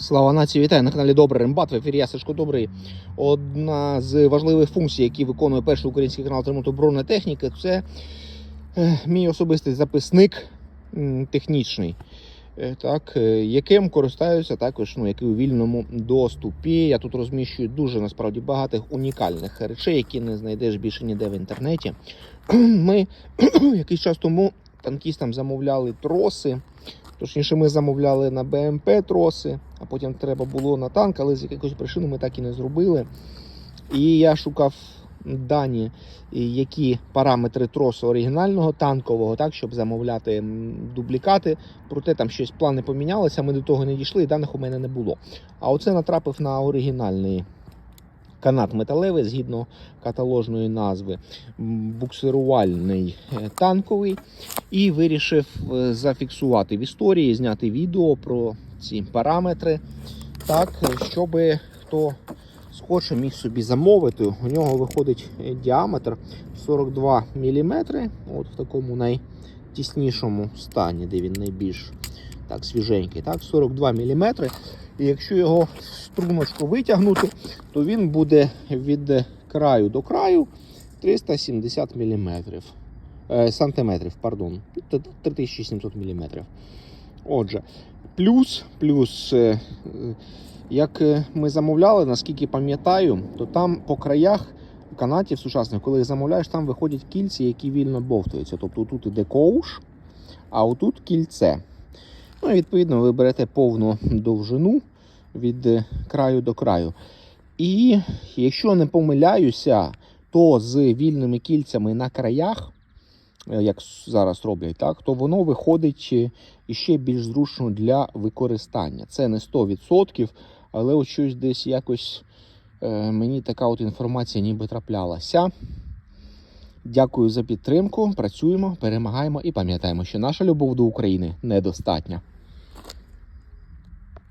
Слава нації, вітаю на каналі Добрий Рембат. В ефірі я Сашко Добрий. Одна з важливих функцій, які виконує перший український канал ремонту бронетехніки, це е, мій особистий записник технічний, е, так, е, яким користаюся також, ну, який у вільному доступі. Я тут розміщую дуже насправді багатих унікальних речей, які не знайдеш більше ніде в інтернеті. Ми якийсь час тому танкістам замовляли троси. Точніше, ми замовляли на БМП троси, а потім треба було на танк, але з якихось причин ми так і не зробили. І я шукав дані, які параметри тросу оригінального танкового, так, щоб замовляти дублікати. Проте там щось плани помінялися, ми до того не дійшли, і даних у мене не було. А оце натрапив на оригінальний канат металевий згідно каталожної назви, буксирувальний е, танковий. І вирішив е, зафіксувати в історії, зняти відео про ці параметри, так, щоб хто схоче міг собі замовити. У нього виходить е, діаметр 42 мм, от в такому найтіснішому стані, де він найбільш так, свіженький, так, 42 мм. І якщо його струночку витягнути, то він буде від краю до краю 370 мм. Е, сантиметрів, пардон, 3700 мм. Отже, плюс, плюс, е, як е, ми замовляли, наскільки пам'ятаю, то там по краях канатів сучасних, коли їх замовляєш, там виходять кільці, які вільно бовтаються. Тобто тут іде ковш, а отут кільце. Ну і відповідно ви берете повну довжину від е, краю до краю. І якщо не помиляюся, то з вільними кільцями на краях, е, як зараз роблять, так, то воно виходить е, іще більш зручно для використання. Це не 100%, але от щось десь якось мені така от інформація ніби траплялася. Дякую за підтримку. Працюємо, перемагаємо і пам'ятаємо, що наша любов до України недостатня.